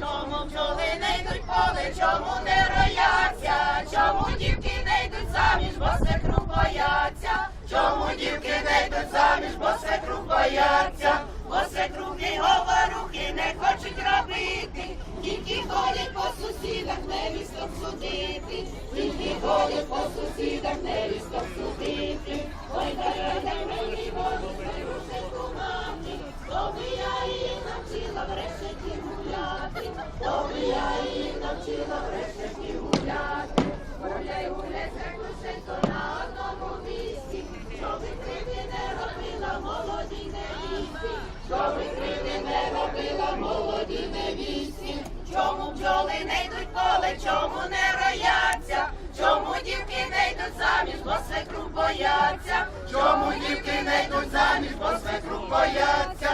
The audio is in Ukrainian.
бджоли не йдуть поле, чому не рояться? Чому дівки не йдуть заміж, бо свекрух бояться? Чому дівки не йдуть заміж, бо свекрух бояться? Бо свекрухи говорухи не хочуть робити, тільки ходять по свекрушенько на не робила молодій невісті, щоби кривди не робила молодій невісті. Чому бджоли не йдуть поле, чому не рояться? Чому дівки не йдуть заміж, бо свекрух бояться? Чому дівки не йдуть заміж, бо свекрух бояться?